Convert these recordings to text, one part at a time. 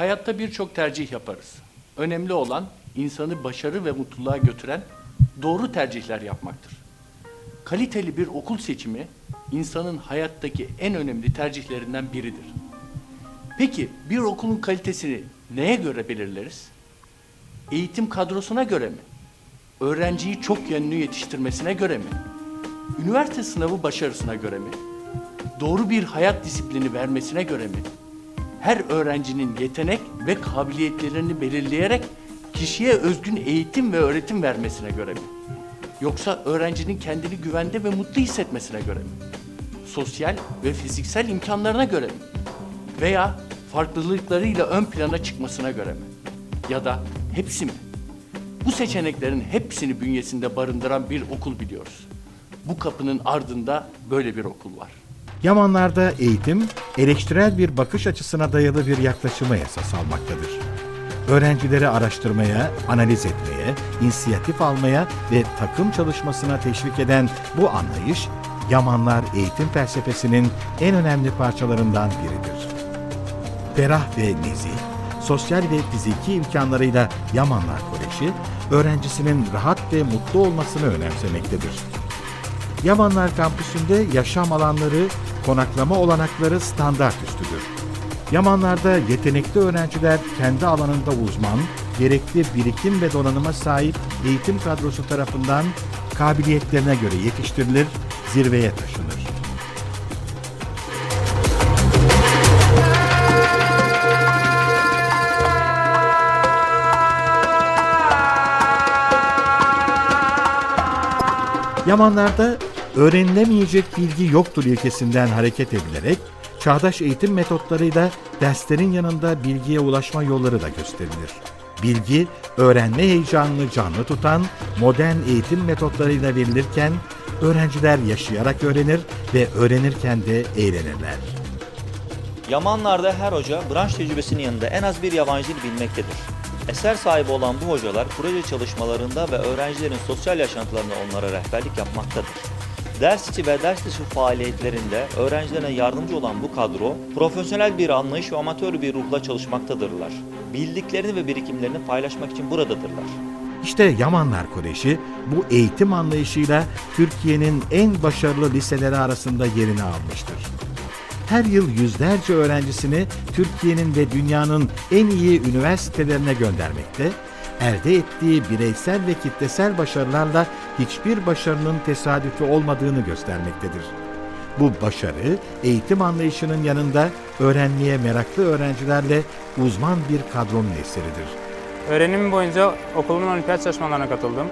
Hayatta birçok tercih yaparız. Önemli olan insanı başarı ve mutluluğa götüren doğru tercihler yapmaktır. Kaliteli bir okul seçimi insanın hayattaki en önemli tercihlerinden biridir. Peki bir okulun kalitesini neye göre belirleriz? Eğitim kadrosuna göre mi? Öğrenciyi çok yönlü yetiştirmesine göre mi? Üniversite sınavı başarısına göre mi? Doğru bir hayat disiplini vermesine göre mi? Her öğrencinin yetenek ve kabiliyetlerini belirleyerek kişiye özgün eğitim ve öğretim vermesine göre mi? Yoksa öğrencinin kendini güvende ve mutlu hissetmesine göre mi? Sosyal ve fiziksel imkanlarına göre mi? Veya farklılıklarıyla ön plana çıkmasına göre mi? Ya da hepsi mi? Bu seçeneklerin hepsini bünyesinde barındıran bir okul biliyoruz. Bu kapının ardında böyle bir okul var. Yamanlarda eğitim, eleştirel bir bakış açısına dayalı bir yaklaşıma esas almaktadır. Öğrencileri araştırmaya, analiz etmeye, inisiyatif almaya ve takım çalışmasına teşvik eden bu anlayış, Yamanlar eğitim felsefesinin en önemli parçalarından biridir. Ferah ve nezih, sosyal ve fiziki imkanlarıyla Yamanlar Koleji, öğrencisinin rahat ve mutlu olmasını önemsemektedir. Yamanlar kampüsünde yaşam alanları, konaklama olanakları standart üstüdür. Yamanlarda yetenekli öğrenciler kendi alanında uzman, gerekli birikim ve donanıma sahip eğitim kadrosu tarafından kabiliyetlerine göre yetiştirilir, zirveye taşınır. Yamanlarda öğrenilemeyecek bilgi yoktur ilkesinden hareket edilerek çağdaş eğitim metotlarıyla derslerin yanında bilgiye ulaşma yolları da gösterilir. Bilgi, öğrenme heyecanını canlı tutan modern eğitim metotlarıyla verilirken öğrenciler yaşayarak öğrenir ve öğrenirken de eğlenirler. Yamanlarda her hoca branş tecrübesinin yanında en az bir yabancı dil bilmektedir. Eser sahibi olan bu hocalar proje çalışmalarında ve öğrencilerin sosyal yaşantılarında onlara rehberlik yapmaktadır. Ders içi ve ders dışı faaliyetlerinde öğrencilerine yardımcı olan bu kadro, profesyonel bir anlayış ve amatör bir ruhla çalışmaktadırlar. Bildiklerini ve birikimlerini paylaşmak için buradadırlar. İşte Yamanlar Koleji bu eğitim anlayışıyla Türkiye'nin en başarılı liseleri arasında yerini almıştır. Her yıl yüzlerce öğrencisini Türkiye'nin ve dünyanın en iyi üniversitelerine göndermekte, elde ettiği bireysel ve kitlesel başarılarla hiçbir başarının tesadüfi olmadığını göstermektedir. Bu başarı, eğitim anlayışının yanında öğrenmeye meraklı öğrencilerle uzman bir kadronun eseridir. Öğrenimim boyunca okulumun olimpiyat çalışmalarına katıldım.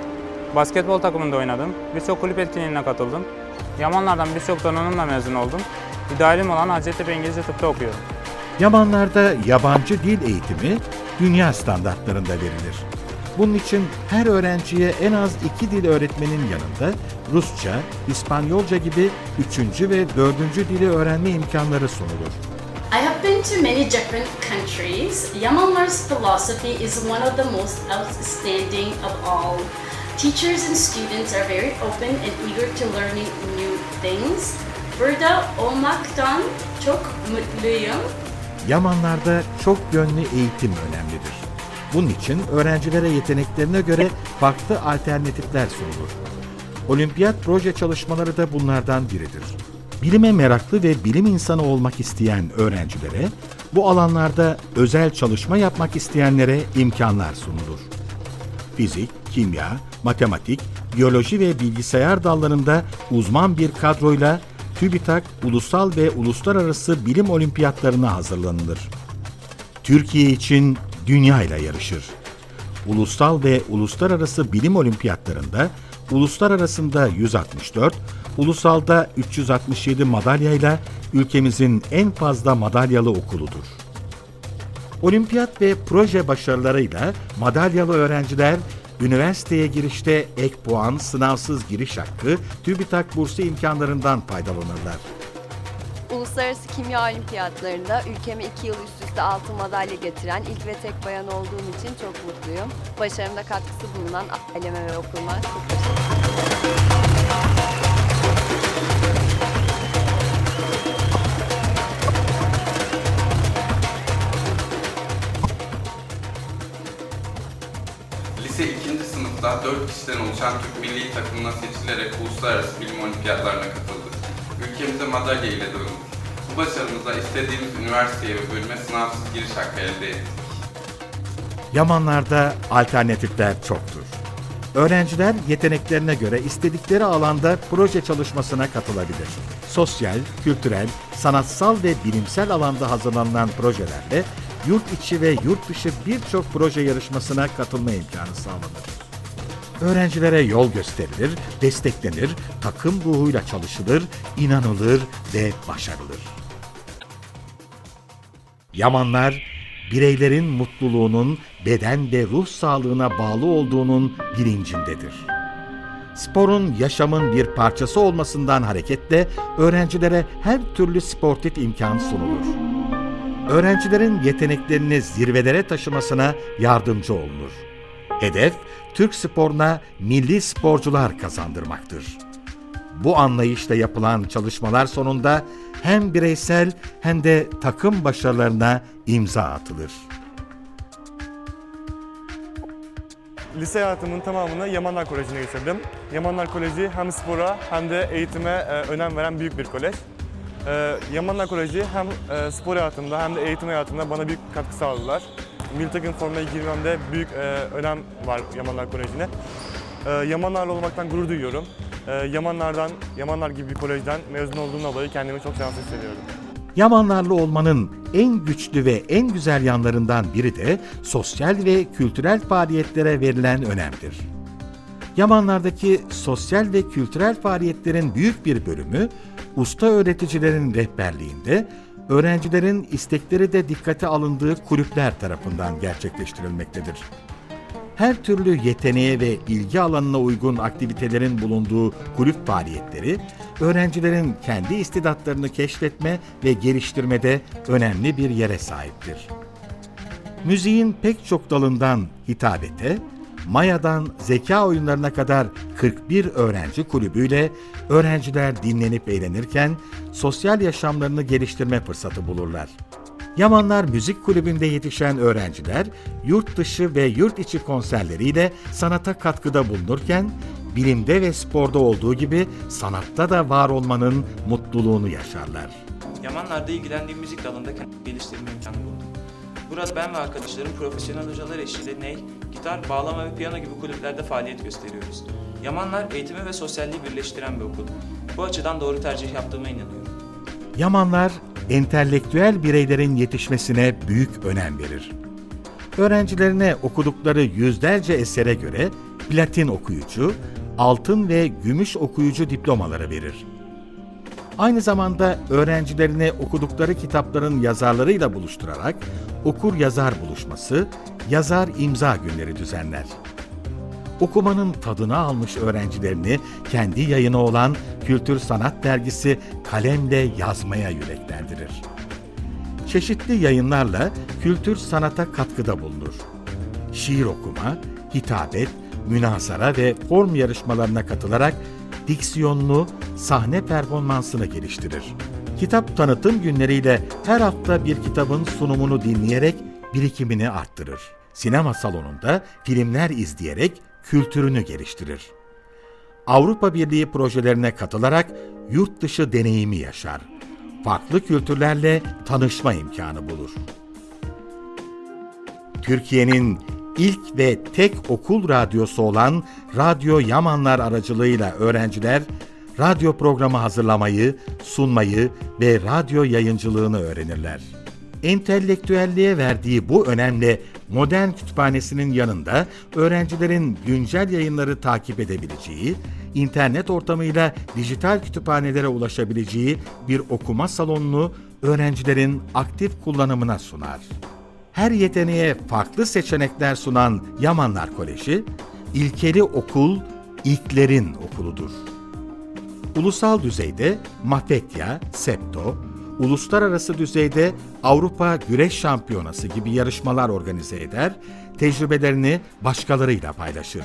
Basketbol takımında oynadım. Birçok kulüp etkinliğine katıldım. Yamanlardan birçok donanımla mezun oldum. İdealim olan Hacettepe İngilizce Tıp'ta okuyorum. Yamanlarda yabancı dil eğitimi dünya standartlarında verilir. Bunun için her öğrenciye en az iki dil öğretmenin yanında Rusça, İspanyolca gibi üçüncü ve dördüncü dili öğrenme imkanları sunulur. I have been to many different countries. Yamanlar's philosophy is one of the most outstanding of all. Teachers and students are very open and eager to learning new things. Burada olmaktan çok mutluyum. Yamanlarda çok yönlü eğitim önemlidir. Bunun için öğrencilere yeteneklerine göre farklı alternatifler sunulur. Olimpiyat proje çalışmaları da bunlardan biridir. Bilime meraklı ve bilim insanı olmak isteyen öğrencilere, bu alanlarda özel çalışma yapmak isteyenlere imkanlar sunulur. Fizik, kimya, matematik, biyoloji ve bilgisayar dallarında uzman bir kadroyla TÜBİTAK ulusal ve uluslararası bilim olimpiyatlarına hazırlanılır. Türkiye için dünya ile yarışır. Ulusal ve uluslararası bilim olimpiyatlarında uluslararasında 164, ulusalda 367 madalyayla ülkemizin en fazla madalyalı okuludur. Olimpiyat ve proje başarılarıyla madalyalı öğrenciler üniversiteye girişte ek puan, sınavsız giriş hakkı, TÜBİTAK bursu imkanlarından faydalanırlar. Uluslararası Kimya Olimpiyatlarında ülkeme iki yıl üst üste altın madalya getiren ilk ve tek bayan olduğum için çok mutluyum. Başarımda katkısı bulunan aileme ve okuluma çok teşekkür ederim. lise 2. sınıfta 4 kişiden oluşan Türk milli takımına seçilerek uluslararası bilim olimpiyatlarına katıldı. Ülkemize madalya ile döndük. Bu başarımızla istediğimiz üniversiteye ve bölüme sınavsız giriş hakkı elde ettik. Yamanlarda alternatifler çoktur. Öğrenciler yeteneklerine göre istedikleri alanda proje çalışmasına katılabilir. Sosyal, kültürel, sanatsal ve bilimsel alanda hazırlanan projelerle yurt içi ve yurt dışı birçok proje yarışmasına katılma imkanı sağlanır. Öğrencilere yol gösterilir, desteklenir, takım ruhuyla çalışılır, inanılır ve başarılır. Yamanlar, bireylerin mutluluğunun beden ve ruh sağlığına bağlı olduğunun bilincindedir. Sporun yaşamın bir parçası olmasından hareketle öğrencilere her türlü sportif imkan sunulur. Öğrencilerin yeteneklerini zirvelere taşımasına yardımcı olunur. Hedef, Türk sporuna milli sporcular kazandırmaktır. Bu anlayışla yapılan çalışmalar sonunda hem bireysel hem de takım başarılarına imza atılır. Lise hayatımın tamamını Yamanlar Koleji'ne geçirdim. Yamanlar Koleji hem spora hem de eğitime e, önem veren büyük bir kolej. E, Yamanlar Koleji hem e, spor hayatımda hem de eğitim hayatımda bana büyük katkı sağladılar. Milli takım formaya girmemde büyük e, önem var Yamanlar Koleji'ne. E, Yamanlarla olmaktan gurur duyuyorum. E, Yamanlardan, Yamanlar gibi bir kolejden mezun olduğum dolayı kendimi çok şanslı hissediyorum. Yamanlarlı olmanın en güçlü ve en güzel yanlarından biri de sosyal ve kültürel faaliyetlere verilen önemdir. Yamanlardaki sosyal ve kültürel faaliyetlerin büyük bir bölümü usta öğreticilerin rehberliğinde, öğrencilerin istekleri de dikkate alındığı kulüpler tarafından gerçekleştirilmektedir. Her türlü yeteneğe ve ilgi alanına uygun aktivitelerin bulunduğu kulüp faaliyetleri, öğrencilerin kendi istidatlarını keşfetme ve geliştirmede önemli bir yere sahiptir. Müziğin pek çok dalından hitabete, Maya'dan zeka oyunlarına kadar 41 öğrenci kulübüyle öğrenciler dinlenip eğlenirken sosyal yaşamlarını geliştirme fırsatı bulurlar. Yamanlar Müzik Kulübü'nde yetişen öğrenciler yurt dışı ve yurt içi konserleriyle sanata katkıda bulunurken bilimde ve sporda olduğu gibi sanatta da var olmanın mutluluğunu yaşarlar. Yamanlar'da ilgilendiğim müzik dalında geliştirme imkanı buldum. Burada ben ve arkadaşlarım profesyonel hocalar eşliğinde ney, gitar, bağlama ve piyano gibi kulüplerde faaliyet gösteriyoruz. Yamanlar eğitimi ve sosyalliği birleştiren bir okul. Bu açıdan doğru tercih yaptığıma inanıyorum. Yamanlar entelektüel bireylerin yetişmesine büyük önem verir. Öğrencilerine okudukları yüzlerce esere göre platin okuyucu, altın ve gümüş okuyucu diplomaları verir. Aynı zamanda öğrencilerini okudukları kitapların yazarlarıyla buluşturarak okur yazar buluşması, yazar imza günleri düzenler. Okumanın tadını almış öğrencilerini kendi yayını olan Kültür Sanat Dergisi kalemle yazmaya yüreklendirir. Çeşitli yayınlarla kültür sanata katkıda bulunur. Şiir okuma, hitabet, münazara ve form yarışmalarına katılarak diksiyonlu sahne performansını geliştirir. Kitap tanıtım günleriyle her hafta bir kitabın sunumunu dinleyerek birikimini arttırır. Sinema salonunda filmler izleyerek kültürünü geliştirir. Avrupa Birliği projelerine katılarak yurt dışı deneyimi yaşar. Farklı kültürlerle tanışma imkanı bulur. Türkiye'nin ilk ve tek okul radyosu olan Radyo Yamanlar aracılığıyla öğrenciler radyo programı hazırlamayı, sunmayı ve radyo yayıncılığını öğrenirler. Entelektüelliğe verdiği bu önemli modern kütüphanesinin yanında öğrencilerin güncel yayınları takip edebileceği, internet ortamıyla dijital kütüphanelere ulaşabileceği bir okuma salonunu öğrencilerin aktif kullanımına sunar. Her yeteneğe farklı seçenekler sunan Yamanlar Koleji, ilkeli okul, ilklerin okuludur. Ulusal düzeyde Mafekya, Septo, uluslararası düzeyde Avrupa Güreş Şampiyonası gibi yarışmalar organize eder, tecrübelerini başkalarıyla paylaşır.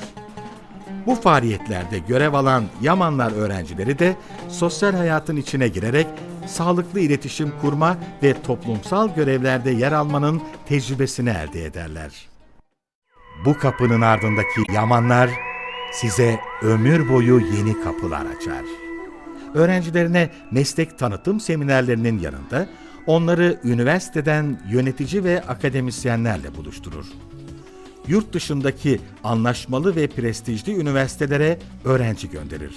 Bu faaliyetlerde görev alan Yamanlar öğrencileri de sosyal hayatın içine girerek sağlıklı iletişim kurma ve toplumsal görevlerde yer almanın tecrübesini elde ederler. Bu kapının ardındaki Yamanlar size ömür boyu yeni kapılar açar. Öğrencilerine meslek tanıtım seminerlerinin yanında onları üniversiteden yönetici ve akademisyenlerle buluşturur. Yurt dışındaki anlaşmalı ve prestijli üniversitelere öğrenci gönderir.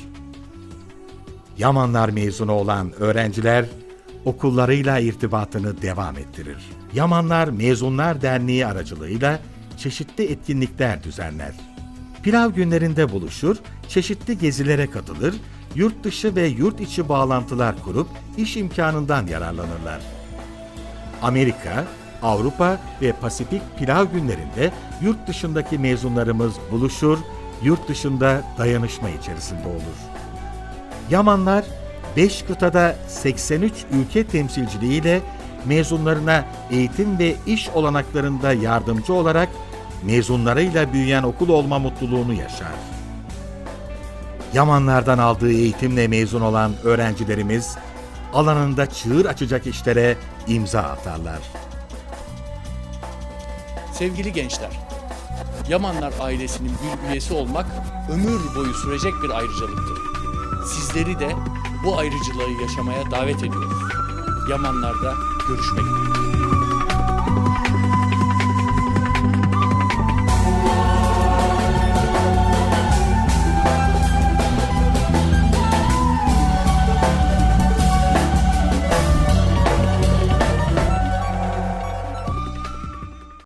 Yamanlar mezunu olan öğrenciler okullarıyla irtibatını devam ettirir. Yamanlar Mezunlar Derneği aracılığıyla çeşitli etkinlikler düzenler. Pilav günlerinde buluşur, çeşitli gezilere katılır, yurt dışı ve yurt içi bağlantılar kurup iş imkanından yararlanırlar. Amerika, Avrupa ve Pasifik Pilav günlerinde yurt dışındaki mezunlarımız buluşur, yurt dışında dayanışma içerisinde olur. Yamanlar 5 kıtada 83 ülke temsilciliğiyle mezunlarına eğitim ve iş olanaklarında yardımcı olarak mezunlarıyla büyüyen okul olma mutluluğunu yaşar. Yamanlardan aldığı eğitimle mezun olan öğrencilerimiz alanında çığır açacak işlere imza atarlar. Sevgili gençler, Yamanlar ailesinin bir üyesi olmak ömür boyu sürecek bir ayrıcalıktır. Sizleri de bu ayrıcılığı yaşamaya davet ediyoruz. Yamanlar'da görüşmek üzere.